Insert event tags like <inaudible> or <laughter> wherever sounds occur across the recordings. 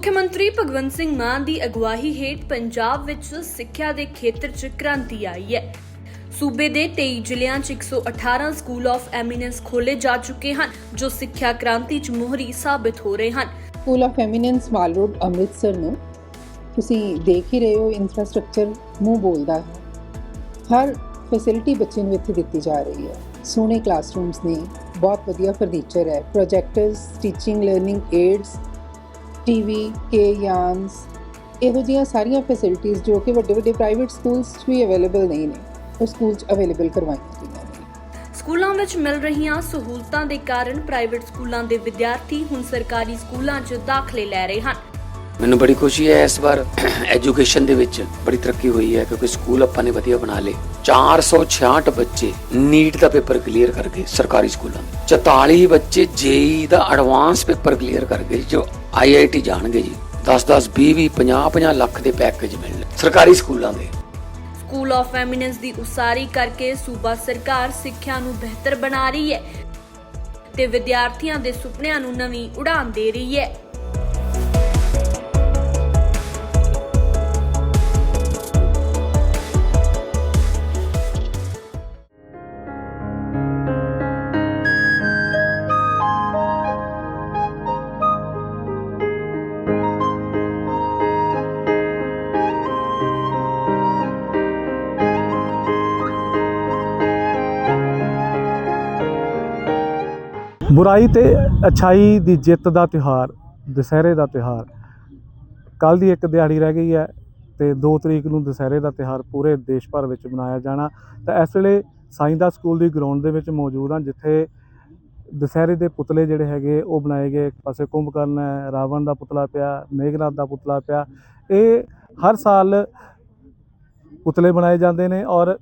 ਮੁੱਖ ਮੰਤਰੀ ਭਗਵੰਤ ਸਿੰਘ ਮਾਨ ਦੀ ਅਗਵਾਈ ਹੇਠ ਪੰਜਾਬ ਵਿੱਚ ਸਿੱਖਿਆ ਦੇ ਖੇਤਰ 'ਚ ਕ੍ਰਾਂਤੀ ਆਈ ਹੈ। ਸੂਬੇ ਦੇ 23 ਜ਼ਿਲ੍ਹਿਆਂ 'ਚ 118 ਸਕੂਲ ਆਫ ਐਮੀਨੈਂਸ ਖੋਲੇ ਜਾ ਚੁੱਕੇ ਹਨ, ਜੋ ਸਿੱਖਿਆ ਕ੍ਰਾਂਤੀ 'ਚ ਮੋਹਰੀ ਸਾਬਿਤ ਹੋ ਰਹੇ ਹਨ। School of eminence mall road, Amritsar ਨੂੰ ਤੁਸੀਂ ਦੇਖ ਹੀ ਰਹੇ ਹੋ ਇਨਫਰਾਸਟ੍ਰਕਚਰ ਮੂੰਹ ਬੋਲਦਾ ਹੈ। ਹਰ ਫੈਸਿਲਿਟੀ ਬੱਚੇ ਨੂੰ ਇੱਥੇ ਦਿੱਤੀ ਜਾ ਰਹੀ ਹੈ। ਸੋਹਣੇ ਕਲਾਸਰੂਮਸ ਨੇ, ਬਹੁਤ ਵਧੀਆ ਫਰਨੀਚਰ ਹੈ। Projectors teaching learning aids TV ਕੇ ਯਾਨਸ ਇਹੋ ਜਿਹੀਆਂ ਸਾਰੀਆਂ ਫੈਸਿਲਿਟੀਆਂ ਜੋ ਕਿ ਵੱਡੇ ਵੱਡੇ ਪ੍ਰਾਈਵੇਟ ਸਕੂਲਸ 'ਚ ਵੀ ਅਵੇਲੇਬਲ ਨਹੀਂ ਨੇ ਉਹ ਸਕੂਲ 'ਚ ਅਵੇਲੇਬਲ ਕਰਵਾਈਆਂ ਗਈਆਂ ਨੇ। ਸਕੂਲਾਂ ਵਿੱਚ ਮਿਲ ਰਹੀਆਂ ਸਹੂਲਤਾਂ ਦੇ ਕਾਰਨ ਪ੍ਰਾਈਵੇਟ ਸਕੂਲਾਂ ਦੇ ਵਿਦਿਆਰਥੀ ਹੁਣ ਸਰਕਾਰੀ ਸਕੂਲਾਂ 'ਚ ਦਾਖਲੇ ਲੈ ਰਹੇ ਹਨ। ਮੈਨੂੰ ਬੜੀ ਖੁਸ਼ੀ ਹੈ ਇਸ ਵਾਰ <clears throat> ਐਜੂਕੇਸ਼ਨ ਦੇ ਵਿੱਚ ਬੜੀ ਤਰੱਕੀ ਹੋਈ ਹੈ ਕਿਉਂਕਿ ਸਕੂਲ ਆਪਾਂ ਨੇ ਵਧੀਆ ਬਣਾ ਲਏ। 466 ਬੱਚੇ ਨੀਟ ਦਾ ਪੇਪਰ ਕਲੀਅਰ ਕਰ ਗਏ ਸਰਕਾਰੀ ਸਕੂਲਾਂ ਦੇ 44 ਬੱਚੇ ਜੇਈ ਦਾ ਐਡਵਾਂਸ ਪੇਪਰ ਕਲੀਅਰ ਕਰ ਗਏ ਜੋ ਆਈਆਈਟੀ ਜਾਣਗੇ ਜੀ। 10 10 20 20 50 50 ਲੱਖ ਦੇ ਪੈਕੇਜ ਮਿਲਣੇ ਸਰਕਾਰੀ ਸਕੂਲਾਂ ਦੇ। ਸਕੂਲ ਆਫ ਐਮੀਨੈਂਸ ਦੀ ਉਸਾਰੀ ਕਰਕੇ ਸੂਬਾ ਸਰਕਾਰ ਸਿੱਖਿਆ ਨੂੰ ਬਿਹਤਰ ਬਣਾ ਰਹੀ ਹੈ ਤੇ ਵਿਦਿਆਰਥੀਆਂ ਦੇ ਸੁਪਨਿਆਂ ਨੂੰ ਨਵੀਂ ਉਡਾਨ ਦੇ ਰਹੀ ਹੈ। ਬੁਰਾਈ ਤੇ ਅਛਾਈ ਦੀ ਜਿੱਤ ਦਾ ਤਿਉਹਾਰ, ਦੁਸਹਿਰੇ ਦਾ ਤਿਉਹਾਰ। ਕੱਲ ਦੀ ਇੱਕ ਦਿਹਾੜੀ ਰਹਿ ਗਈ ਹੈ ਤੇ 2 ਤਰੀਕ ਨੂੰ ਦੁਸਹਿਰੇ ਦਾ ਤਿਉਹਾਰ ਪੂਰੇ ਦੇਸ਼ ਭਰ ਵਿੱਚ ਮਨਾਇਆ ਜਾਣਾ। ਤਾਂ ਇਸ ਵੇਲੇ ਸਾਈਂਦਾ ਸਕੂਲ ਦੀ ਗਰਾਊਂਡ ਦੇ ਵਿੱਚ ਮੌਜੂਦ ਹਾਂ, ਜਿੱਥੇ ਦੁਸਹਿਰੇ ਦੇ ਪੁਤਲੇ ਜਿਹੜੇ ਹੈਗੇ ਉਹ ਬਣਾਏ ਗਏ। ਇੱਕ ਪਾਸੇ ਕੁੰਭਕਰਨ ਹੈ, ਰਾਵਣ ਦਾ ਪੁਤਲਾ ਪਿਆ, ਮੇਘਨਾਥ ਦਾ ਪੁਤਲਾ ਪਿਆ। ਇਹ ਹਰ ਸਾਲ ਪੁਤਲੇ ਬਣਾਏ ਜਾਂਦੇ ਨੇ ਔਰ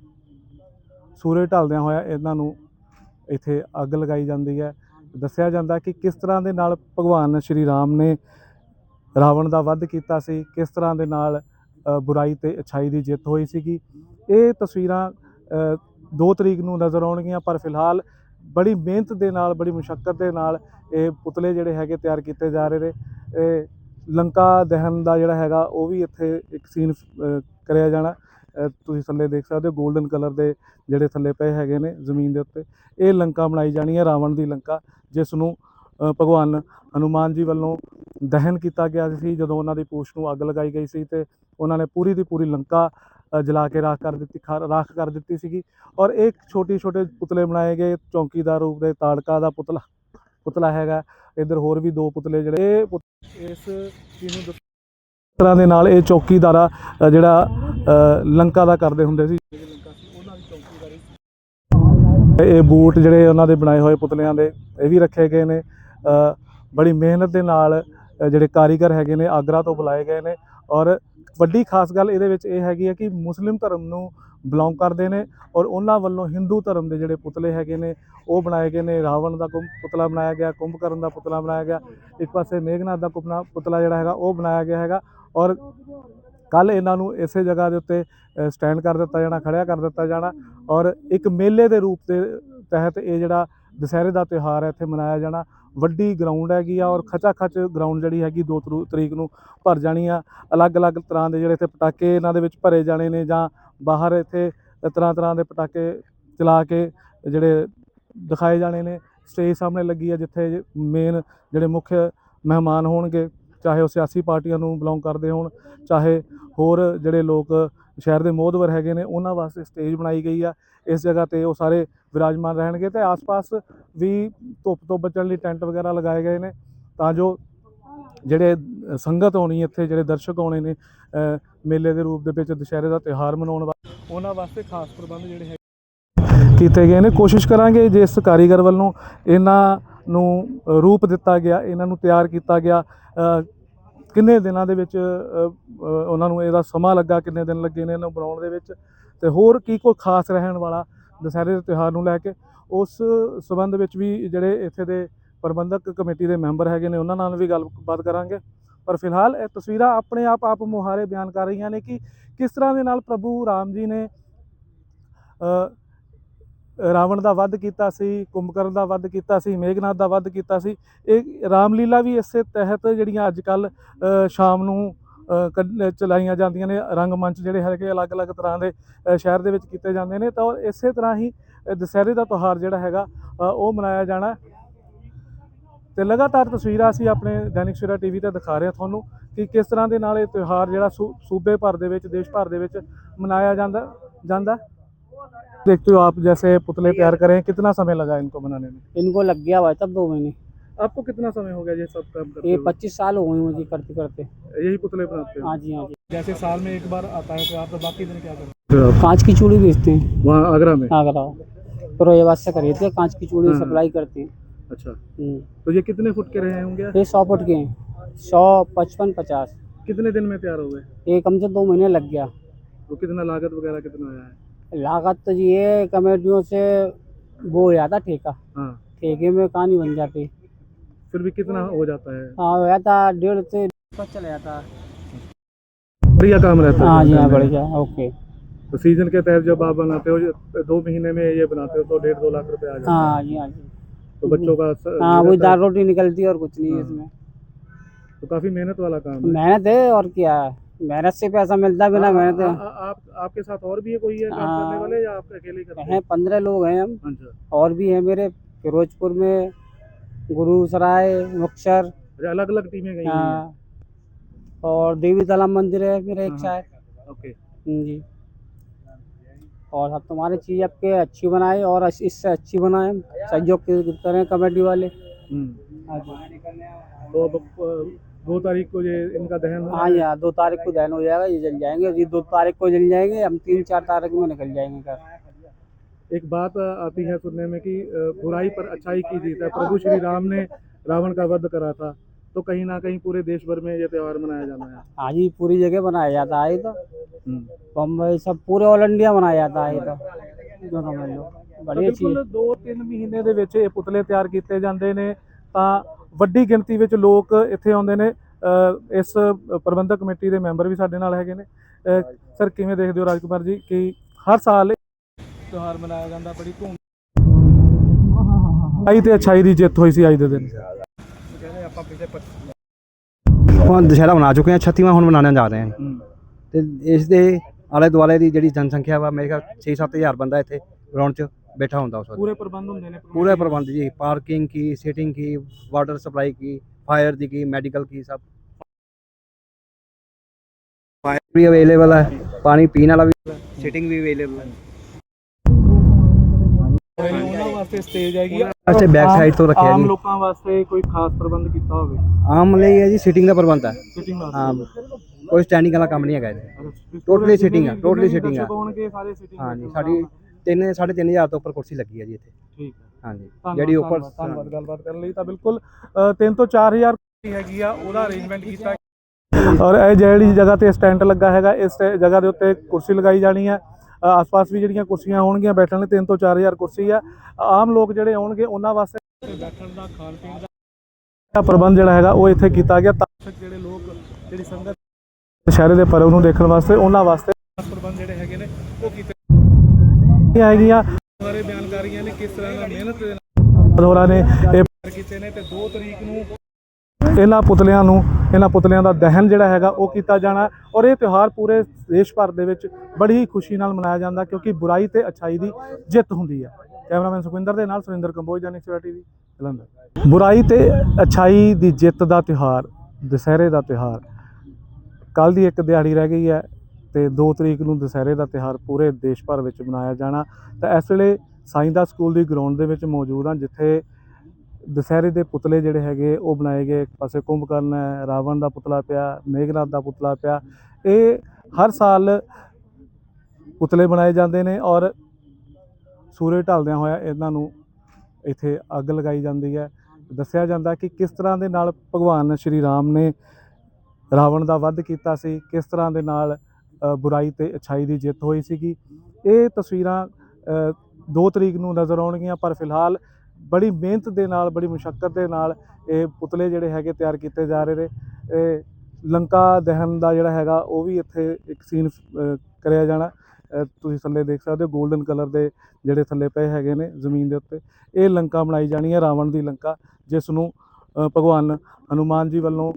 ਸੂਰਜ ਢਲਦਿਆਂ ਹੋਇਆ ਇਹਨਾਂ ਨੂੰ ਇੱਥੇ ਅੱਗ ਲਗਾਈ ਜਾਂਦੀ ਹੈ। ਦੱਸਿਆ ਜਾਂਦਾ ਕਿ ਕਿਸ ਤਰ੍ਹਾਂ ਦੇ ਨਾਲ ਭਗਵਾਨ ਸ਼੍ਰੀ ਰਾਮ ਨੇ ਰਾਵਣ ਦਾ ਵੱਧ ਕੀਤਾ ਸੀ, ਕਿਸ ਤਰ੍ਹਾਂ ਦੇ ਨਾਲ ਬੁਰਾਈ ਤੇ ਅਛਾਈ ਦੀ ਜਿੱਤ ਹੋਈ ਸੀਗੀ। ਇਹ ਤਸਵੀਰਾਂ 2 ਤਰੀਕ ਨੂੰ ਨਜ਼ਰ ਆਉਣਗੀਆਂ, ਪਰ ਫਿਲਹਾਲ ਬੜੀ ਮਿਹਨਤ ਦੇ ਨਾਲ, ਬੜੀ ਮੁਸ਼ਕਲ ਦੇ ਨਾਲ ਇਹ ਪੁਤਲੇ ਜਿਹੜੇ ਹੈਗੇ ਤਿਆਰ ਕੀਤੇ ਜਾ ਰਹੇ ਨੇ। ਇਹ ਲੰਕਾ ਦਹਨ ਦਾ ਜਿਹੜਾ ਹੈਗਾ, ਉਹ ਵੀ ਇੱਥੇ ਇੱਕ ਸੀਨ ਕਰਿਆ ਜਾਣਾ। ਤੁਸੀਂ ਥੱਲੇ ਦੇਖ ਸਕਦੇ ਹੋ 골ਡਨ ਕਲਰ ਦੇ ਜਿਹੜੇ ਥੱਲੇ ਪਏ ਹੈਗੇ ਨੇ ਜ਼ਮੀਨ ਦੇ ਉੱਤੇ। ਇਹ ਲੰਕਾ ਬਣਾਈ ਜਾਣੀ ਹੈ, ਰਾਵਣ ਦੀ ਲੰਕਾ, ਜਿਸ ਨੂੰ ਭਗਵਾਨ ਹਨੂਮਾਨ ਜੀ ਵੱਲੋਂ ਦਹਨ ਕੀਤਾ ਗਿਆ ਸੀ ਜਦੋਂ ਉਹਨਾਂ ਦੀ ਪੂਛ ਨੂੰ ਅੱਗ ਲਗਾਈ ਗਈ ਸੀ ਤੇ ਉਹਨਾਂ ਨੇ ਪੂਰੀ ਦੀ ਪੂਰੀ ਲੰਕਾ ਜਲਾ ਕੇ ਰਾਖ ਕਰ ਦਿੱਤੀ, ਖਾ- ਰਾਖ ਕਰ ਦਿੱਤੀ ਸੀਗੀ। ਔਰ ਇੱਕ ਛੋਟੇ ਛੋਟੇ ਪੁਤਲੇ ਬਣਾਏ ਗਏ ਚੌਂਕੀਦਾਰ ਰੂਪ ਦੇ ਤਾੜਕਾ ਦਾ ਪੁਤਲਾ ਪੁਤਲਾ ਹੈਗਾ। ਇੱਧਰ ਹੋਰ ਵੀ ਦੋ ਪੁਤਲੇ ਜਿਹੜੇ, ਇਹ ਪੁਤ- ਇਸ ਚੀਜ਼ ਨੂੰ ਤਰ੍ਹਾਂ ਦੇ ਨਾਲ ਇਹ ਚੌਕੀਦਾਰਾ ਜਿਹੜਾ ਲੰਕਾ ਦਾ ਕਰਦੇ ਹੁੰਦੇ ਸੀ। ਇਹ ਬੂਟ ਜਿਹੜੇ ਉਹਨਾਂ ਦੇ ਬਣਾਏ ਹੋਏ ਪੁਤਲਿਆਂ ਦੇ, ਇਹ ਵੀ ਰੱਖੇ ਗਏ ਨੇ। ਬੜੀ ਮਿਹਨਤ ਦੇ ਨਾਲ ਜਿਹੜੇ ਕਾਰੀਗਰ ਹੈਗੇ ਨੇ, ਆਗਰਾ ਤੋਂ ਬੁਲਾਏ ਗਏ ਨੇ। ਔਰ ਵੱਡੀ ਖਾਸ ਗੱਲ ਇਹਦੇ ਵਿੱਚ ਇਹ ਹੈਗੀ ਹੈ ਕਿ ਮੁਸਲਿਮ ਧਰਮ ਨੂੰ ਬਿਲੋਂਗ ਕਰਦੇ ਨੇ ਔਰ ਉਹਨਾਂ ਵੱਲੋਂ ਹਿੰਦੂ ਧਰਮ ਦੇ ਜਿਹੜੇ ਪੁਤਲੇ ਹੈਗੇ ਨੇ, ਉਹ ਬਣਾਏ ਗਏ ਨੇ। ਰਾਵਣ ਦਾ ਕੁੰਭ ਪੁਤਲਾ ਬਣਾਇਆ ਗਿਆ, ਕੁੰਭਕਰਨ ਦਾ ਪੁਤਲਾ ਬਣਾਇਆ ਗਿਆ। ਇੱਕ ਪਾਸੇ ਮੇਘਨਾਥ ਦਾ ਪੁਤਲਾ ਪੁਤਲਾ ਜਿਹੜਾ ਹੈਗਾ, ਉਹ ਬਣਾਇਆ ਗਿਆ ਹੈਗਾ। ਔਰ ਕੱਲ ਇਹਨਾਂ ਨੂੰ ਇਸੇ ਜਗ੍ਹਾ ਦੇ ਉੱਤੇ ਸਟੈਂਡ ਕਰ ਦਿੱਤਾ ਜਾਣਾ ਖੜਿਆ ਕਰ ਦਿੱਤਾ ਜਾਣਾ ਔਰ ਇੱਕ ਮੇਲੇ ਦੇ ਰੂਪ ਦੇ ਤਹਿਤ ਇਹ ਜਿਹੜਾ ਦੁਸਹਿਰੇ ਦਾ ਤਿਉਹਾਰ ਹੈ, ਇੱਥੇ ਮਨਾਇਆ ਜਾਣਾ। ਵੱਡੀ ਗਰਾਊਂਡ ਹੈਗੀ ਆ ਔਰ ਖਚਾ ਖਚ ਗਰਾਊਂਡ ਜਿਹੜੀ ਹੈਗੀ 2 ਤਰੀਕ ਨੂੰ ਭਰ ਜਾਣੀ ਆ। ਅਲੱਗ-ਅਲੱਗ ਤਰ੍ਹਾਂ ਦੇ ਜਿਹੜੇ ਇੱਥੇ ਪਟਾਕੇ ਇਹਨਾਂ ਦੇ ਵਿੱਚ ਭਰੇ ਜਾਣੇ ਨੇ ਜਾਂ ਬਾਹਰ ਇੱਥੇ ਤਰ੍ਹਾਂ ਤਰ੍ਹਾਂ ਦੇ ਪਟਾਕੇ ਚਲਾ ਕੇ ਜਿਹੜੇ ਦਿਖਾਏ ਜਾਣੇ ਨੇ। ਸਟੇਜ ਸਾਹਮਣੇ ਲੱਗੀ ਆ ਜਿੱਥੇ ਮੇਨ ਜਿਹੜੇ ਮੁੱਖ ਮਹਿਮਾਨ ਹੋਣਗੇ। ਚਾਹੇ ਉਹ ਸਿਆਸੀ ਪਾਰਟੀਆਂ ਨੂੰ ਬਿਲੋਂਗ ਕਰਦੇ ਹੋਣ, ਚਾਹੇ ਹੋਰ ਜਿਹੜੇ ਲੋਕ ਸ਼ਹਿਰ ਦੇ ਮੋਹਦਵਰ ਹੈਗੇ ਨੇ, ਉਹਨਾਂ ਵਾਸਤੇ ਸਟੇਜ ਬਣਾਈ ਗਈ ਆ। ਇਸ ਜਗ੍ਹਾ ਤੇ ਉਹ ਸਾਰੇ ਵਿਰਾਜਮਾਨ ਰਹਿਣਗੇ ਤੇ ਆਸ-ਪਾਸ ਵੀ ਧੁੱਪ ਤੋਂ ਬਚਣ ਲਈ ਟੈਂਟ ਵਗੈਰਾ ਲਗਾਏ ਗਏ ਨੇ ਤਾਂ ਜੋ ਜਿਹੜੇ ਸੰਗਤ ਆਉਣੀ ਇੱਥੇ, ਜਿਹੜੇ ਦਰਸ਼ਕ ਆਉਣੇ ਨੇ ਮੇਲੇ ਦੇ ਰੂਪ ਦੇ ਵਿੱਚ ਦੁਸ਼ਹਿਰੇ ਦਾ ਤਿਉਹਾਰ ਮਨਾਉਣ ਵਾਸਤੇ, ਉਹਨਾਂ ਵਾਸਤੇ ਖਾਸ ਪ੍ਰਬੰਧ ਜਿਹੜੇ ਹੈ ਕੀਤੇ ਗਏ ਨੇ। ਕੋਸ਼ਿਸ਼ ਕਰਾਂਗੇ ਜਿਸ ਕਾਰੀਗਰ ਵੱਲੋਂ ਇਹਨਾਂ ਨੂੰ ਰੂਪ ਦਿੱਤਾ ਗਿਆ, ਇਹਨਾਂ ਨੂੰ ਤਿਆਰ ਕੀਤਾ ਗਿਆ। ਕਿੰਨੇ ਦਿਨਾਂ ਦੇ ਵਿੱਚ ਉਹਨਾਂ ਨੂੰ ਇਹਦਾ ਸਮਾਂ ਲੱਗਾ, ਕਿੰਨੇ ਦਿਨ ਲੱਗੇ ਨੇ ਇਹਨੂੰ ਬਣਾਉਣ ਦੇ ਵਿੱਚ। ਤੇ ਹੋਰ ਕੀ ਕੋਈ ਖਾਸ ਰਹਿਣ ਵਾਲਾ ਦੁਸਹਿਰੇ ਦੇ ਤਿਉਹਾਰ ਨੂੰ ਲੈ ਕੇ, ਉਸ ਸਬੰਧ ਵਿੱਚ ਵੀ ਜਿਹੜੇ ਇੱਥੇ ਦੇ ਪ੍ਰਬੰਧਕ ਕਮੇਟੀ ਦੇ ਮੈਂਬਰ ਹੈਗੇ ਨੇ, ਉਹਨਾਂ ਨਾਲ ਵੀ ਗੱਲਬਾਤ ਕਰਾਂਗੇ। ਪਰ ਫਿਲਹਾਲ ਇਹ ਤਸਵੀਰਾਂ ਆਪਣੇ ਆਪ ਆਪ ਮੁਹਾਰੇ ਬਿਆਨ ਕਰ ਰਹੀਆਂ ਨੇ ਕਿ ਕਿਸ ਤਰ੍ਹਾਂ ਦੇ ਨਾਲ ਪ੍ਰਭੂ ਰਾਮ ਜੀ ਨੇ ਰਾਵਣ ਦਾ ਵੱਧ ਕੀਤਾ ਸੀ ਕੁੰਭਕਰਨ ਦਾ ਵੱਧ ਕੀਤਾ ਸੀ ਮੇਘਨਾਥ ਦਾ ਵੱਧ ਕੀਤਾ ਸੀ। ਇਹ ਰਾਮਲੀਲਾ ਵੀ ਇਸੇ ਤਹਿਤ ਜਿਹੜੀਆਂ ਅੱਜ ਕੱਲ ਸ਼ਾਮ ਨੂੰ ਅ, ਚਲਾਈਆਂ ਜਾਂਦੀਆਂ ਨੇ ਰੰਗਮੰਚ ਜਿਹੜੇ ਹੈਗੇ ਅਲੱਗ-ਅਲੱਗ ਤਰ੍ਹਾਂ ਦੇ ਸ਼ਹਿਰ ਦੇ ਵਿੱਚ ਕੀਤੇ ਜਾਂਦੇ ਨੇ। ਤਾਂ ਉਹ ਇਸੇ ਤਰ੍ਹਾਂ ਹੀ ਦੁਸਹਿਰੇ ਦਾ ਤਿਉਹਾਰ ਜਿਹੜਾ ਹੈਗਾ ਉਹ ਮਨਾਇਆ ਜਾਣਾ। ਤੇ ਲਗਾਤਾਰ ਤਸਵੀਰਾਂ ਅਸੀਂ ਆਪਣੇ ਦੈਨਿਕ ਸਵੇਰਾ ਟੀਵੀ ਤੇ ਦਿਖਾ ਰਹੇ ਹਾਂ ਤੁਹਾਨੂੰ ਕਿ ਕਿਸ ਤਰ੍ਹਾਂ ਦੇ ਨਾਲ ਇਹ ਤਿਉਹਾਰ ਜਿਹੜਾ ਸੂ- ਸੂਬੇ ਭਰ ਦੇ ਵਿੱਚ ਦੇਸ਼ ਭਰ ਦੇ ਵਿੱਚ ਮਨਾਇਆ ਜਾਂਦਾ ਜਾਂਦਾ। देखते हो आप जैसे पुतले तैयार करें कितना समय लगा इनको बनाने में? इनको लग गया भाई तब दो महीने। आपको कितना समय हो गया ये सब काम करते ये पच्चीस साल हो गए मुझे करते करते। यही पुतले बनाते हाँ? जी हाँ जी। जैसे साल में एक बार आता है तो आप तो बाकी दिन क्या करते हो कांच की चूड़ी बेचते हैं। वहाँ आगरा में? आगरा। फिरोजाबाद से खरीदते हैं कांच की चूड़ी हाँ। सप्लाई करते हैं। अच्छा। हम्म। तो ये कितने फुट के रहे होंगे? ये सौ फुट के हैं। सौ पचपन पचास। कितने दिन में तैयार हो गए? ये कम से दो महीने लग गया। तो कितना लागत वगैरह कितना आया है? लागत तो ये कमेटियों से वो हो जाता ठेका। हाँ। ठेके में कहानी बन जाती। फिर भी कितना हो जाता है? हाँ हो जाता डेढ़ से चला जाता। बढ़िया काम रहता है हाँ जी हाँ बढ़िया ओके। तो सीज़न के तहत जब आप बनाते हो दो महीने में ये बनाते हो तो डेढ़ दो लाख रुपए आ जाते हैं। हाँ जी हाँ जी। तो बच्चों का हाँ वही दाल रोटी निकलती है और कुछ नहीं है हाँ। इसमें। तो काफ़ी मेहनत वाला काम है। मेहनत है और क्या है। मेहनत से पैसा मिलता बिना आ- मेहनत आ- आप आपके साथ और भी है कोई है काम हाँ। करने वाले या आप अकेले करते हैं? पंद्रह लोग हैं हम। अच्छा। और भी हैं मेरे फिरोजपुर में गुरुसराय मुक्सर। अच्छा अलग अलग टीमें गई हैं। हाँ। और देवी तालाब मंदिर है मेरा एक हाँ। शायद। ओके। हम्म, जी। और हम तुम्हारी चीज़ आपके अच्छी बनाए और इससे अच्छी बनाए। सहयोग के- करें कमेटी वाले। हम्म। हाँ तो दो तारीख को ये इनका दहन होना हाँ है। जी हाँ दो तारीख को दहन हो जाएगा ये जल जाएंगे ये दो तारीख को जल जाएंगे हम तीन चार तारीख में निकल जाएंगे घर एक बात अ, आती है सुनने में कि अ, बुराई पर अच्छाई की जीत है प्रभु श्री राम ने रावण का वध करा था तो कहीं ना कहीं पूरे देश भर में ये त्योहार मनाया जाना है हाँ जी पूरी जगह बनाया जाता है ये तो हम्म। बम्बई सब पूरे ऑल इंडिया बनाया जाता है ये तो जो समझ लो ਤਾਂ बढ़िया चीज़ ਬਿਲਕੁਲ 2-3 ਮਹੀਨੇ ਦੇ ਵਿੱਚ ਇਹ ਪੁਤਲੇ ਤਿਆਰ ਕੀਤੇ ਜਾਂਦੇ ਨੇ ਤਾਂ ਵੱਡੀ ਗਿਣਤੀ ਵਿੱਚ ਲੋਕ ਇੱਥੇ ਆਉਂਦੇ ਨੇ ਇਸ ਪ੍ਰਬੰਧਕ ਕਮੇਟੀ ਦੇ ਮੈਂਬਰ ਵੀ ਸਾਡੇ ਨਾਲ ਹੈਗੇ ਨੇ। ਸਰ ਕਿਵੇਂ ਦੇਖਦੇ ਹੋ ਰਾਜਕੁਮਾਰ ਜੀ ਕਿ ਹਰ ਸਾਲ ਤਿਉਹਾਰ ਮਨਾਇਆ ਜਾਂਦਾ ਬੜੀ ਧੂਮ ਆਈ ਤੇ ਅੱਛਾਈ ਦੀ ਜਿੱਤ ਹੋਈ ਸੀ ਅੱਜ ਦੇ ਦਿਨ। ਕਹਿੰਦੇ ਆਪਾਂ ਪਿਛਲੇ ਦੁਸ਼ਹਿਰਾ ਮਨਾ ਚੁੱਕੇ ਹਾਂ 36ਵਾਂ ਹੁਣ ਮਨਾਉਣ ਜਾ ਰਹੇ ਹਾਂ। ਤੇ ਇਸ ਦੇ ਆਲੇ ਦੁਆਲੇ ਦੀ ਜਿਹੜੀ ਜਨਸੰਖਿਆ ਵਾ ਮੇਰੇ ਖਿਆਲ 6-7000 ਬੰਦਾ ਇੱਥੇ ਗਰਾਊਂਡ 'ਚ ਬੈਠਾ ਹੁੰਦਾ ਉਸ ਵਕਤ ਪੂਰੇ ਪ੍ਰਬੰਧ ਹੁੰਦੇ ਨੇ ਪੂਰੇ ਪ੍ਰਬੰਧ ਜੀ ਪਾਰਕਿੰਗ ਕੀ ਸੀਟਿੰਗ ਕੀ ਵਾਟਰ ਸਪਲਾਈ ਕੀ ਫਾਇਰ ਦੀ ਕੀ ਮੈਡੀਕਲ ਕੀ ਸਭ। ਫਾਇਰ ਵੀ ਅਵੇਲੇਬਲ ਹੈ ਪਾਣੀ ਪੀਣ ਵਾਲਾ ਵੀ ਸੀਟਿੰਗ ਵੀ ਅਵੇਲੇਬਲ ਹੈ। ਉਹਨਾਂ ਵਾਸਤੇ ਸਟੇਜ ਹੈਗੀ ਆ। ਵਾਸਤੇ back side ਤੋਂ ਰੱਖਿਆ ਆਮ ਜੀ। ਲੋਕਾਂ ਵਾਸਤੇ ਕੋਈ ਖਾਸ ਪ੍ਰਬੰਧ ਕੀਤਾ ਹੋਵੇ? ਆਮ ਲਈ ਹੈ ਜੀ ਸੀਟਿੰਗ ਦਾ ਪ੍ਰਬੰਧ ਹੈ। ਸਿਟਿੰਗ ਵਾਸਤੇ। ਹਾਂ ਕੋਈ ਸਟੈਂਡਿੰਗ ਵਾਲਾ ਕੰਮ ਨਹੀਂ ਹੈਗਾ ਇਹਦੇ। Totally sitting ਆ, totally sitting ਆ। ਹੋਣਗੇ ਸਾਰੇ ਸਿਟਿੰਗ ਹਾਂ ਜੀ ਸਾਡੀ 3 3.5 ਤੋਂ ਉੱਪਰ ਕੁਰਸੀ ਲੱਗੀ ਹੈ ਜੀ ਇੱਥੇ। ਠੀਕ ਹੈ। ਹਾਂ ਜੀ ਧੰਨਵਾਦ, ਜਿਹੜੀ ਉੱਪਰ ਧੰਨਵਾਦ, ਗੱਲਬਾਤ ਕਰਨ ਲਈ। ਤਾਂ ਬਿਲਕੁਲ 3 ਤੋਂ 4000 ਕੁਰਸੀ ਹੈਗੀ ਆ ਉਹਦਾ ਅਰੇਂਜਮੈਂਟ ਕੀਤਾ। ਔਰ ਇਹ ਜਿਹੜੀ ਜਗ੍ਹਾ ਤੇ ਸਟੈਂਡ ਲੱਗਾ ਹੈਗਾ ਇਸ ਜਗ੍ਹਾ ਦੇ ਉੱਤੇ ਕੁਰਸੀ ਲਗਾਈ ਜਾਣੀ ਹੈ। ਆਸ-ਪਾਸ ਵੀ ਜਿਹੜੀਆਂ ਕੁਰਸੀਆਂ ਹੋਣਗੀਆਂ ਬੈਠਣ ਲਈ 3 ਤੋਂ 4000 ਕੁਰਸੀ ਆ। ਆਮ ਲੋਕ ਜਿਹੜੇ ਆਉਣਗੇ ਉਹਨਾਂ ਵਾਸਤੇ ਬੈਠਣ ਦਾ ਖਾਣ ਪੀਣ ਦਾ ਪ੍ਰਬੰਧ ਜਿਹੜਾ ਹੈਗਾ ਉਹ ਇੱਥੇ ਕੀਤਾ ਗਿਆ। ਤਾਂ ਜਿਹੜੇ ਲੋਕ ਜਿਹੜੀ ਸੰਗਤ ਦੁਸ਼ਹਿਰੇ ਦੇ ਪਰਵ ਨੂੰ ਦੇਖਣ ਵਾਸਤੇ ਉਹਨਾਂ ਵਾਸਤੇ ਪ੍ਰਬੰਧ ਜਿਹੜੇ ਹੈਗੇ ਨੇ ਉਹ ਕੀਤੇ ਹੈਗੀਆਂ ਸਾਰੇ ਬਿਆਨਕਾਰੀਆਂ ਨੇ ਕਿਸ ਤਰ੍ਹਾਂ ਦਾ ਮਿਹਨਤ ਦੇ ਨਾਲ ਹੋਰਾਂ ਨੇ ਇਹ ਕੀਤੇ ਨੇ ਤੇ 2 ਤਰੀਕ ਨੂੰ ਇਹਨਾਂ ਪੁਤਲਿਆਂ ਨੂੰ ਇਹਨਾਂ ਪੁਤਲਿਆਂ ਦਾ ਦਹਨ ਜਿਹੜਾ ਹੈਗਾ ਉਹ ਕੀਤਾ ਜਾਣਾ ਔਰ ਇਹ ਤਿਉਹਾਰ ਪੂਰੇ ਦੇਸ਼ ਭਰ ਦੇ ਵਿੱਚ ਬੜੀ ਹੀ ਖੁਸ਼ੀ ਨਾਲ ਮਨਾਇਆ ਜਾਂਦਾ ਕਿਉਂਕਿ ਬੁਰਾਈ ਤੇ ਅਛਾਈ ਦੀ ਜਿੱਤ ਹੁੰਦੀ ਹੈ। ਕੈਮਰਾਮੈਨ ਸੁਖਵਿੰਦਰ ਦੇ ਨਾਲ ਸੁਰਿੰਦਰ ਕੰਬੋਜ ਜਾਨੀ ਸਵੇਰਾ ਟੀਵੀ ਜਲੰਧਰ। ਬੁਰਾਈ ਤੇ ਅਛਾਈ ਦੀ ਜਿੱਤ ਦਾ ਤਿਉਹਾਰ ਦੁਸਹਿਰੇ ਦਾ ਤਿਉਹਾਰ ਕੱਲ ਦੀ ਇੱਕ ਦਿਹਾੜੀ ਰਹਿ ਗਈ ਹੈ। ਤੇ 2 ਤਰੀਕ ਨੂੰ ਦੁਸਹਿਰੇ ਦਾ ਤਿਉਹਾਰ ਪੂਰੇ ਦੇਸ਼ ਭਰ ਵਿੱਚ ਮਨਾਇਆ ਜਾਣਾ। ਤਾਂ ਇਸ ਵੇਲੇ ਸਾਈਂਦਾ ਸਕੂਲ ਦੀ ਗਰਾਊਂਡ ਦੇ ਵਿੱਚ ਮੌਜੂਦ ਹਾਂ, ਜਿੱਥੇ ਦੁਸਹਿਰੇ ਦੇ ਪੁਤਲੇ ਜਿਹੜੇ ਹੈਗੇ, ਉਹ ਬਣਾਏ ਗਏ। ਇੱਕ ਪਾਸੇ ਕੁੰਭਕਰਨ ਹੈ, ਰਾਵਣ ਦਾ ਪੁਤਲਾ ਪਿਆ, ਮੇਘਨਾਥ ਦਾ ਪੁਤਲਾ ਪਿਆ। ਇਹ ਹਰ ਸਾਲ ਪੁਤਲੇ ਬਣਾਏ ਜਾਂਦੇ ਨੇ ਔਰ ਸੂਰਜ ਢਲਦਿਆਂ ਹੋਇਆ ਇਹਨਾਂ ਨੂੰ ਇੱਥੇ ਅੱਗ ਲਗਾਈ ਜਾਂਦੀ ਹੈ। ਦੱਸਿਆ ਜਾਂਦਾ ਕਿ ਕਿਸ ਤਰ੍ਹਾਂ ਦੇ ਨਾਲ ਭਗਵਾਨ ਸ਼੍ਰੀ ਰਾਮ ਨੇ ਰਾਵਣ ਦਾ ਵੱਧ ਕੀਤਾ ਸੀ, ਕਿਸ ਤਰ੍ਹਾਂ ਦੇ ਨਾਲ ਬੁਰਾਈ ਤੇ ਅਛਾਈ ਦੀ ਜਿੱਤ ਹੋਈ ਸੀਗੀ। ਇਹ ਤਸਵੀਰਾਂ 2 ਤਰੀਕ ਨੂੰ ਨਜ਼ਰ ਆਉਣਗੀਆਂ, ਪਰ ਫਿਲਹਾਲ ਬੜੀ ਮਿਹਨਤ ਦੇ ਨਾਲ, ਬੜੀ ਮੁਸ਼ਕਲ ਦੇ ਨਾਲ ਇਹ ਪੁਤਲੇ ਜਿਹੜੇ ਹੈਗੇ ਤਿਆਰ ਕੀਤੇ ਜਾ ਰਹੇ ਨੇ। ਇਹ ਲੰਕਾ ਦਹਨ ਦਾ ਜਿਹੜਾ ਹੈਗਾ, ਉਹ ਵੀ ਇੱਥੇ ਇੱਕ ਸੀਨ ਕਰਿਆ ਜਾਣਾ। ਤੁਸੀਂ ਥੱਲੇ ਦੇਖ ਸਕਦੇ ਹੋ 골ਡਨ ਕਲਰ ਦੇ ਜਿਹੜੇ ਥੱਲੇ ਪਏ ਹੈਗੇ ਨੇ ਜ਼ਮੀਨ ਦੇ ਉੱਤੇ। ਇਹ ਲੰਕਾ ਬਣਾਈ ਜਾਣੀ ਹੈ, ਰਾਵਣ ਦੀ ਲੰਕਾ, ਜਿਸ ਨੂੰ ਭਗਵਾਨ ਹਨੂਮਾਨ ਜੀ ਵੱਲੋਂ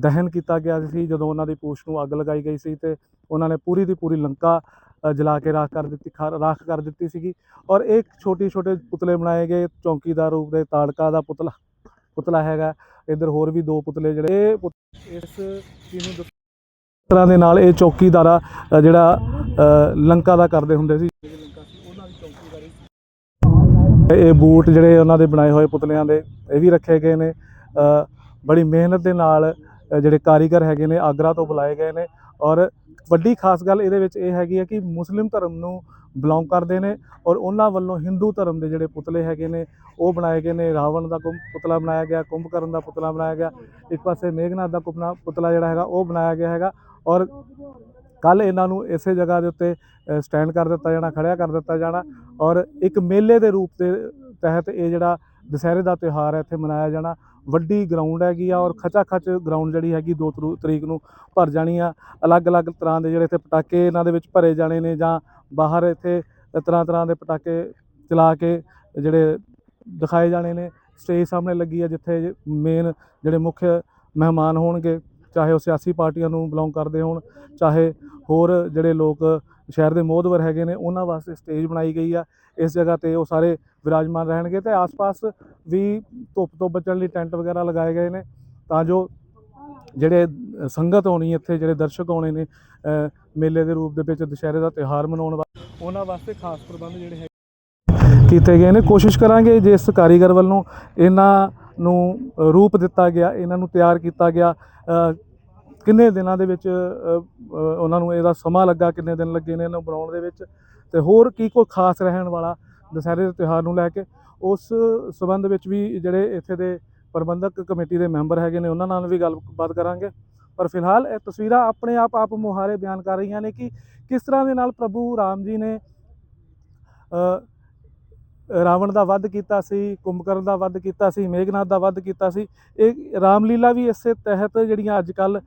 ਦਹਨ ਕੀਤਾ ਗਿਆ ਸੀ, ਜਦੋਂ ਉਹਨਾਂ ਦੀ ਪੂਛ ਨੂੰ ਅੱਗ ਲਗਾਈ ਗਈ ਸੀ ਤੇ ਉਹਨਾਂ ਨੇ ਪੂਰੀ ਦੀ ਪੂਰੀ ਲੰਕਾ ਜਲਾ ਕੇ ਰਾਖ ਕਰ ਦਿੱਤੀ, ਖਾ- ਰਾਖ ਕਰ ਦਿੱਤੀ ਸੀਗੀ ਔਰ ਇਹ ਛੋਟੀ ਛੋਟੇ ਪੁਤਲੇ ਬਣਾਏ ਗਏ, ਚੌਂਕੀਦਾਰ ਰੂਪ ਦੇ ਤਾੜਕਾ ਦਾ ਪੁਤਲਾ ਪੁਤਲਾ ਹੈਗਾ, ਇੱਧਰ ਹੋਰ ਵੀ ਦੋ ਪੁਤਲੇ ਜਿਹੜੇ ਇਹ ਪੁਤ- ਇਸ ਚੀਜ਼ ਤਰ੍ਹਾਂ ਦੇ ਨਾਲ ਇਹ ਚੌਕੀਦਾਰਾ ਜਿਹੜਾ ਲੰਕਾ ਦਾ ਕਰਦੇ ਹੁੰਦੇ ਸੀ। ਇਹ ਬੂਟ ਜਿਹੜੇ ਉਹਨਾਂ ਦੇ ਬਣਾਏ ਹੋਏ ਪੁਤਲਿਆਂ ਦੇ, ਇਹ ਵੀ ਰੱਖੇ ਗਏ ਨੇ। ਬੜੀ ਮਿਹਨਤ ਦੇ ਨਾਲ ਜਿਹੜੇ ਕਾਰੀਗਰ ਹੈਗੇ ਨੇ ਆਗਰਾ ਤੋਂ ਬੁਲਾਏ ਗਏ ਨੇ ਔਰ ਵੱਡੀ ਖਾਸ ਗੱਲ ਇਹਦੇ ਵਿੱਚ ਇਹ ਹੈਗੀ ਹੈ ਕਿ ਮੁਸਲਿਮ ਧਰਮ ਨੂੰ ਬਿਲੋਂਗ ਕਰਦੇ ਨੇ ਔਰ ਉਹਨਾਂ ਵੱਲੋਂ ਹਿੰਦੂ ਧਰਮ ਦੇ ਜਿਹੜੇ ਪੁਤਲੇ ਹੈਗੇ ਨੇ, ਉਹ ਬਣਾਏ ਗਏ ਨੇ, ਰਾਵਣ ਦਾ ਕੁੰਭ ਪੁਤਲਾ ਬਣਾਇਆ ਗਿਆ, ਕੁੰਭਕਰਨ ਦਾ ਪੁਤਲਾ ਬਣਾਇਆ ਗਿਆ, ਇੱਕ ਪਾਸੇ ਮੇਘਨਾਥ ਦਾ ਪੁਤਲਾ ਪੁਤਲਾ ਜਿਹੜਾ ਹੈਗਾ, ਉਹ ਬਣਾਇਆ ਗਿਆ ਹੈਗਾ ਔਰ ਕੱਲ ਇਹਨਾਂ ਨੂੰ ਇਸੇ ਜਗ੍ਹਾ ਦੇ ਉੱਤੇ ਸਟੈਂਡ ਕਰ ਦਿੱਤਾ ਜਾਣਾ ਖੜਿਆ ਕਰ ਦਿੱਤਾ ਜਾਣਾ ਔਰ ਇੱਕ ਮੇਲੇ ਦੇ ਰੂਪ ਦੇ ਤਹਿਤ ਇਹ ਜਿਹੜਾ ਦੁਸਹਿਰੇ ਦਾ ਤਿਉਹਾਰ ਹੈ, ਇੱਥੇ ਮਨਾਇਆ ਜਾਣਾ ਵੱਡੀ ਗਰਾਊਂਡ ਹੈਗੀ ਆ ਔਰ ਖਚਾ ਖਚ ਗਰਾਊਂਡ ਜਿਹੜੀ ਹੈਗੀ 2 ਤਰੀਕ ਨੂੰ ਭਰ ਜਾਣੀ ਆ। ਅਲੱਗ-ਅਲੱਗ ਤਰ੍ਹਾਂ ਦੇ ਜਿਹੜੇ ਇੱਥੇ ਪਟਾਕੇ ਇਹਨਾਂ ਦੇ ਵਿੱਚ ਭਰੇ ਜਾਣੇ ਨੇ ਜਾਂ ਬਾਹਰ ਇੱਥੇ ਤਰ੍ਹਾਂ ਤਰ੍ਹਾਂ ਦੇ ਪਟਾਕੇ ਚਲਾ ਕੇ ਜਿਹੜੇ ਦਿਖਾਏ ਜਾਣੇ ਨੇ। ਸਟੇਜ ਸਾਹਮਣੇ ਲੱਗੀ ਆ ਜਿੱਥੇ ਮੇਨ ਜਿਹੜੇ ਮੁੱਖ ਮਹਿਮਾਨ ਹੋਣਗੇ, ਚਾਹੇ ਉਹ ਸਿਆਸੀ ਪਾਰਟੀਆਂ ਨੂੰ ਬਿਲੋਂਗ ਕਰਦੇ ਹੋਣ, ਚਾਹੇ ਹੋਰ ਜਿਹੜੇ ਲੋਕ ਸ਼ਹਿਰ ਦੇ ਮੋਹਦਵਰ ਹੈਗੇ ਨੇ, ਉਹਨਾਂ ਵਾਸਤੇ ਸਟੇਜ ਬਣਾਈ ਗਈ ਆ। ਇਸ ਜਗ੍ਹਾ ਤੇ ਉਹ ਸਾਰੇ ਵਿਰਾਜਮਾਨ ਰਹਿਣਗੇ ਤੇ ਆਸ-ਪਾਸ ਵੀ ਧੁੱਪ ਤੋਂ ਬਚਣ ਲਈ ਟੈਂਟ ਵਗੈਰਾ ਲਗਾਏ ਗਏ ਨੇ ਤਾਂ ਜੋ ਜਿਹੜੇ ਸੰਗਤ ਹੋਣੀ ਇੱਥੇ, ਜਿਹੜੇ ਦਰਸ਼ਕ ਆਉਣੇ ਨੇ ਮੇਲੇ ਦੇ ਰੂਪ ਦੇ ਵਿੱਚ ਦੁਸ਼ਹਿਰੇ ਦਾ ਤਿਉਹਾਰ ਮਨਾਉਣ ਵਾਸਤੇ, ਉਹਨਾਂ ਵਾਸਤੇ ਖਾਸ ਪ੍ਰਬੰਧ ਜਿਹੜੇ ਹੈ ਕੀਤੇ ਗਏ ਨੇ। ਕੋਸ਼ਿਸ਼ ਕਰਾਂਗੇ ਜੇ ਇਸ ਕਾਰੀਗਰ ਵੱਲੋਂ ਇਹਨਾਂ ਨੂੰ ਰੂਪ ਦਿੱਤਾ ਗਿਆ, ਇਹਨਾਂ ਨੂੰ ਤਿਆਰ ਕੀਤਾ ਗਿਆ ਕਿੰਨੇ ਦਿਨਾਂ ਦੇ ਵਿੱਚ ਉਹਨਾਂ ਨੂੰ ਇਹਦਾ ਸਮਾਂ ਲੱਗਾ, ਕਿੰਨੇ ਦਿਨ ਲੱਗੇ ਨੇ ਇਹਨੂੰ ਬਣਾਉਣ ਦੇ ਵਿੱਚ। ਤੇ ਹੋਰ ਕੀ ਕੋਈ ਖਾਸ ਰਹਿਣ ਵਾਲਾ ਦੁਸਹਿਰੇ ਦੇ ਤਿਉਹਾਰ ਨੂੰ ਲੈ ਕੇ, ਉਸ ਸਬੰਧ ਵਿੱਚ ਵੀ ਜਿਹੜੇ ਇੱਥੇ ਦੇ ਪ੍ਰਬੰਧਕ ਕਮੇਟੀ ਦੇ ਮੈਂਬਰ ਹੈਗੇ ਨੇ, ਉਹਨਾਂ ਨਾਲ ਵੀ ਗੱਲਬਾਤ ਕਰਾਂਗੇ। ਪਰ ਫਿਲਹਾਲ ਇਹ ਤਸਵੀਰਾਂ ਆਪਣੇ ਆਪ ਆਪ ਮੁਹਾਰੇ ਬਿਆਨ ਕਰ ਰਹੀਆਂ ਨੇ ਕਿ ਕਿਸ ਤਰ੍ਹਾਂ ਦੇ ਨਾਲ ਪ੍ਰਭੂ ਰਾਮ ਜੀ ਨੇ ਰਾਵਣ ਦਾ ਵੱਧ ਕੀਤਾ ਸੀ ਕੁੰਭਕਰਨ ਦਾ ਵੱਧ ਕੀਤਾ ਸੀ ਮੇਘਨਾਥ ਦਾ ਵੱਧ ਕੀਤਾ ਸੀ। ਇਹ ਰਾਮਲੀਲਾ ਵੀ ਇਸੇ ਤਹਿਤ ਜਿਹੜੀਆਂ ਅੱਜ ਕੱਲ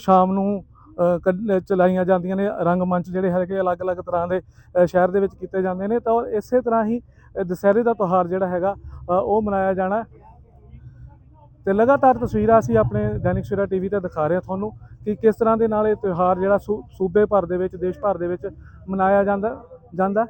ਸ਼ਾਮ ਨੂੰ ਅ, ਚਲਾਈਆਂ ਜਾਂਦੀਆਂ ਨੇ ਰੰਗਮੰਚ ਜਿਹੜੇ ਹੈਗੇ ਅਲੱਗ-ਅਲੱਗ ਤਰ੍ਹਾਂ ਦੇ ਸ਼ਹਿਰ ਦੇ ਵਿੱਚ ਕੀਤੇ ਜਾਂਦੇ ਨੇ। ਤਾਂ ਇਸੇ ਤਰ੍ਹਾਂ ਹੀ ਦੁਸਹਿਰੇ ਦਾ ਤਿਉਹਾਰ ਜਿਹੜਾ ਹੈਗਾ ਉਹ ਮਨਾਇਆ ਜਾਣਾ। ਤੇ ਲਗਾਤਾਰ ਤਸਵੀਰਾਂ ਅਸੀਂ ਆਪਣੇ ਦੈਨਿਕ ਸਵੇਰਾ ਟੀਵੀ ਤੇ ਦਿਖਾ ਰਹੇ ਹਾਂ ਤੁਹਾਨੂੰ ਕਿ ਕਿਸ ਤਰ੍ਹਾਂ ਦੇ ਨਾਲ ਇਹ ਤਿਉਹਾਰ ਜਿਹੜਾ ਸੂ- ਸੂਬੇ ਭਰ ਦੇ ਵਿੱਚ ਦੇਸ਼ ਭਰ ਦੇ ਵਿੱਚ ਮਨਾਇਆ ਜਾਂਦਾ ਜਾਂਦਾ।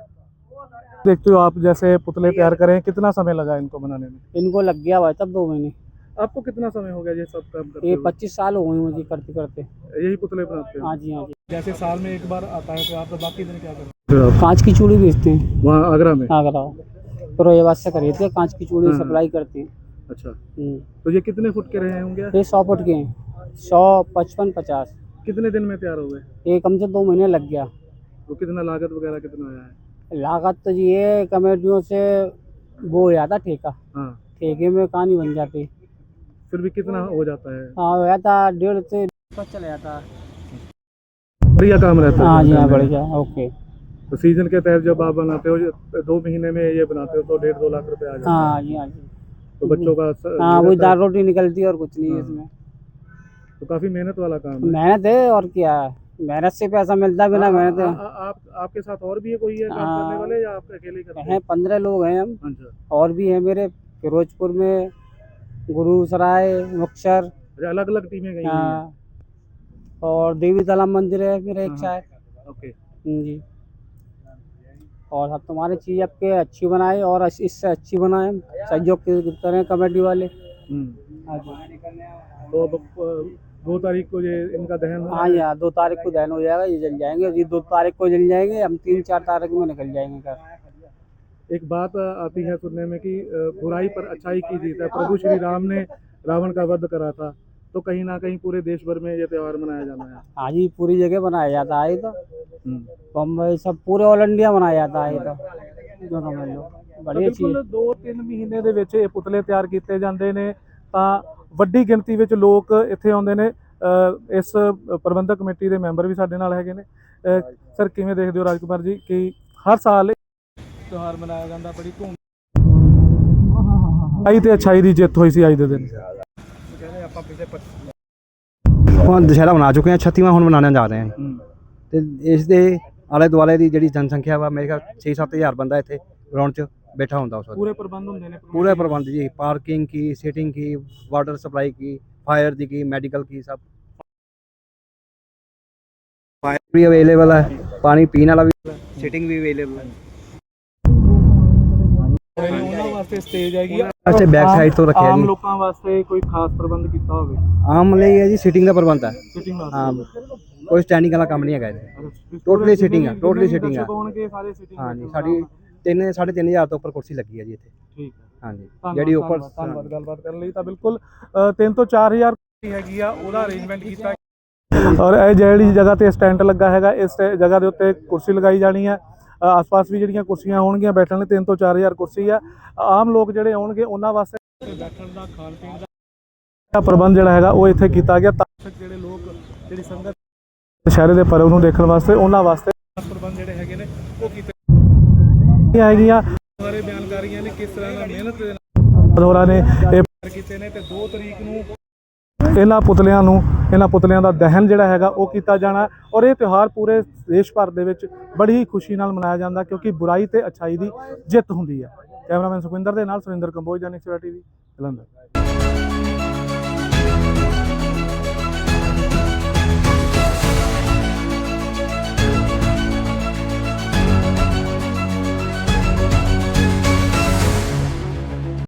देखते हो आप जैसे पुतले तैयार करें कितना समय लगा इनको बनाने में? इनको लग गया हुआ है तब दो महीने। आपको कितना समय हो गया ये सब काम करते ये पच्चीस साल हो गए मुझे करते करते। यही पुतले बनाते हो? हाँ जी हाँ जी। जैसे साल में एक बार आता है तो आप बाकी दिन क्या करते हो? कांच की चूड़ी बेचते हैं। वहाँ आगरा में? आगरा। फिरोजाबाद से खरीदते हैं कांच की चूड़ी हाँ। सप्लाई करते हैं। अच्छा। हम्म। तो ये कितने फुट के रहे होंगे? ये सौ फुट के हैं। सौ पचपन पचास। कितने दिन में तैयार हो गए? ये कम से दो महीने लग गया। तो कितना लागत वगैरह कितना आया है? लागत तो ये कमेटियों से वो हो जाता ठेका। हाँ। ठेके में कहानी बन जाती। फिर भी कितना हो जाता है? हाँ हो जाता डेढ़ से चला जाता। बढ़िया काम रहता है हाँ जी हाँ बढ़िया ओके। तो सीज़न के तहत जब आप बनाते हो दो महीने में ये बनाते हो तो डेढ़ दो लाख रुपए आ जाते हैं। हाँ जी हाँ जी। तो बच्चों का हाँ वही दाल रोटी निकलती है और कुछ नहीं है हाँ। इसमें। तो काफ़ी मेहनत वाला काम है। मेहनत है और क्या है। मेहनत से पैसा मिलता बिना आ- मेहनत आ- है आ- आप आपके साथ और भी है कोई है काम हाँ। करने वाले या आप अकेले करते हैं? पंद्रह लोग हैं हम। अच्छा। और भी हैं मेरे फिरोजपुर में गुरुसराय मुक्सर। अच्छा अलग अलग टीमें गई हैं। हाँ, और देवी तालाब मंदिर है मेरे एक हाँ। ओके। जी। और सब तुम्हारी चीज़ आपके अच्छी बनाए और इससे अच्छी बनाए। सहयोग करें कमेटी वाले। हम्म। हाँ तो दो तारीख को ये इनका दहन होना हाँ है। जी हाँ दो तारीख को दहन हो जाएगा ये जल जाएंगे ये दो तारीख को जल जाएंगे हम तीन चार तारीख में निकल जाएंगे घर एक बात अ, आती है सुनने में कि अ, बुराई पर अच्छाई की जीत है प्रभु श्री राम ने रावण का वध करा था तो कहीं ना कहीं पूरे देश भर में ये त्योहार मनाया जाना है हाँ जी पूरी जगह बनाया जाता है ये तो हम्म। बम्बई सब पूरे ऑल इंडिया बनाया जाता है ये तो जो समझ लो ਤਾਂ बढ़िया चीज़ ਬਿਲਕੁਲ 2-3 ਮਹੀਨੇ ਦੇ ਵਿੱਚ ਇਹ ਪੁਤਲੇ ਤਿਆਰ ਕੀਤੇ ਜਾਂਦੇ ਨੇ ਤਾਂ ਵੱਡੀ ਗਿਣਤੀ ਵਿੱਚ ਲੋਕ ਇੱਥੇ ਆਉਂਦੇ ਨੇ ਇਸ ਪ੍ਰਬੰਧਕ ਕਮੇਟੀ ਦੇ ਮੈਂਬਰ ਵੀ ਸਾਡੇ ਨਾਲ ਹੈਗੇ ਨੇ। ਸਰ ਕਿਵੇਂ ਦੇਖਦੇ ਹੋ ਰਾਜਕੁਮਾਰ ਜੀ ਕਿ ਹਰ ਸਾਲ ਤਿਉਹਾਰ ਮਨਾਇਆ ਜਾਂਦਾ ਬੜੀ ਧੂਮ ਆਈ ਤੇ ਅਛਾਈ ਦੀ ਜਿੱਤ ਹੋਈ ਸੀ ਅੱਜ ਦੇ ਦਿਨ। ਹੁਣ ਦੁਸ਼ਹਿਰਾ ਮਨਾ ਚੁੱਕੇ ਹਾਂ 36ਵਾਂ ਹੁਣ ਮਨਾਉਣ ਜਾ ਰਹੇ ਹਾਂ। ਤੇ ਇਸ ਦੇ ਆਲੇ ਦੁਆਲੇ ਦੀ ਜਿਹੜੀ ਜਨਸੰਖਿਆ ਵਾ ਮੇਰੇ ਖਿਆਲ 6-7000 ਬੰਦਾ ਇੱਥੇ ਗਰਾਊਂਡ 'ਚ ਬੈਠਾ ਹੁੰਦਾ ਉਸ ਵਕਤ ਪੂਰੇ ਪ੍ਰਬੰਧ ਹੁੰਦੇ ਨੇ पूरे प्रबंध जी पार्किंग की सीटिंग की वाटर सप्लाई की फायर दी की मेडिकल की सब फायर भी अवेलेबल है पानी पीने वाला भी सीटिंग भी अवेलेबल है ਉਹਨਾਂ ਵਾਸਤੇ ਸਟੇਜ ਹੈਗੀ ਆ ਅੱਛਾ ਬੈਕ ਸਾਈਡ ਤੋਂ ਰੱਖਿਆ ਆਮ ਜੀ ਲੋਕਾਂ ਵਾਸਤੇ ਕੋਈ ਖਾਸ ਪ੍ਰਬੰਧ ਕੀਤਾ ਹੋਵੇ ਆਮ ਲਈ ਹੈ ਜੀ ਸੀਟਿੰਗ ਦਾ ਪ੍ਰਬੰਧ ਹੈ ਸਿਟਿੰਗ ਵਾਸਤੇ ਹਾਂ ਕੋਈ ਸਟੈਂਡਿੰਗ ਵਾਲਾ ਕੰਮ ਨਹੀਂ ਹੈਗਾ ਇੱਥੇ Totally sitting ਆ, totally sitting ਆ। ਹੋਣਗੇ ਸਾਰੇ ਸਿਟਿੰਗ ਹਾਂ ਜੀ ਸਾਡੀ ਤਿੰਨ ਸਾਢੇ ਤਿੰਨ ਹਜ਼ਾਰ ਤੋਂ ਉੱਪਰ ਕੁਰਸੀ ਲੱਗੀ ਹੈ ਜੀ ਇੱਥੇ। ਠੀਕ ਹੈ। ਹਾਂ ਜੀ ਧੰਨਵਾਦ, ਜਿਹੜੀ ਉੱਪਰ ਧੰਨਵਾਦ, ਗੱਲਬਾਤ ਕਰਨ ਲਈ। ਤਾਂ ਬਿਲਕੁਲ 3 ਤੋਂ 4000 ਕੁਰਸੀ ਹੈਗੀ ਆ ਉਹਦਾ ਅਰੇਂਜਮੈਂਟ ਕੀਤਾ ਔਰ ਇਹ ਜਿਹੜੀ ਜਗ੍ਹਾ ਤੇ ਸਟੈਂਡ ਲੱਗਾ ਹੈਗਾ ਇਸ ਜਗ੍ਹਾ ਦੇ ਉੱਤੇ ਕੁਰਸੀ ਲਗਾਈ ਜਾਣੀ ਹੈ। ਆਸ-ਪਾਸ ਵੀ ਜਿਹੜੀਆਂ ਕੁਰਸੀਆਂ ਹੋਣਗੀਆਂ ਬੈਠਣ ਲਈ 3 ਤੋਂ 4000 ਕੁਰਸੀ ਆ। ਆਮ ਲੋਕ ਜਿਹੜੇ ਆਉਣਗੇ ਉਹਨਾਂ ਵਾਸਤੇ ਬੈਠਣ ਦਾ ਖਾਣ ਪੀਣ ਦਾ ਪ੍ਰਬੰਧ ਜਿਹੜਾ ਹੈਗਾ ਉਹ ਇੱਥੇ ਕੀਤਾ ਗਿਆ। ਤਾਂ ਜਿਹੜੇ ਲੋਕ ਜਿਹੜੀ ਸੰਗਤ ਦੁਸ਼ਹਿਰੇ ਦੇ ਪਰਵ ਨੂੰ ਦੇਖਣ ਵਾਸਤੇ ਉਹਨਾਂ ਵਾਸਤੇ ਪ੍ਰਬੰਧ ਜਿਹੜੇ ਹੈਗੇ ਕੀਤੇ ਹੈਗੀਆਂ ਬਾਰੇ ਬਿਆਨਕਾਰੀਆਂ ਨੇ ਕਿਸ ਤਰ੍ਹਾਂ ਨਾਲ ਮਿਹਨਤ ਦੇ ਨਾਲ ਹੋਰਾਂ ਨੇ ਇਹ ਕੀਤੇ ਨੇ ਤੇ 2 ਤਰੀਕ ਨੂੰ ਇਹਨਾਂ ਪੁਤਲਿਆਂ ਨੂੰ ਇਹਨਾਂ ਪੁਤਲਿਆਂ ਦਾ ਦਹਨ ਜਿਹੜਾ ਹੈਗਾ ਉਹ ਕੀਤਾ ਜਾਣਾ ਔਰ ਇਹ ਤਿਉਹਾਰ ਪੂਰੇ ਦੇਸ਼ ਭਰ ਦੇ ਵਿੱਚ ਬੜੀ ਹੀ ਖੁਸ਼ੀ ਨਾਲ ਮਨਾਇਆ ਜਾਂਦਾ ਕਿਉਂਕਿ ਬੁਰਾਈ ਤੇ ਅਛਾਈ ਦੀ ਜਿੱਤ ਹੁੰਦੀ ਹੈ ਕੈਮਰਾਮੈਨ ਸੁਖਵਿੰਦਰ ਦੇ ਨਾਲ ਸੁਰਿੰਦਰ ਕੰਬੋਜ ਦਾ ਨਿਕਸਰਾ ਟੀਵੀ ਜਲੰਧਰ।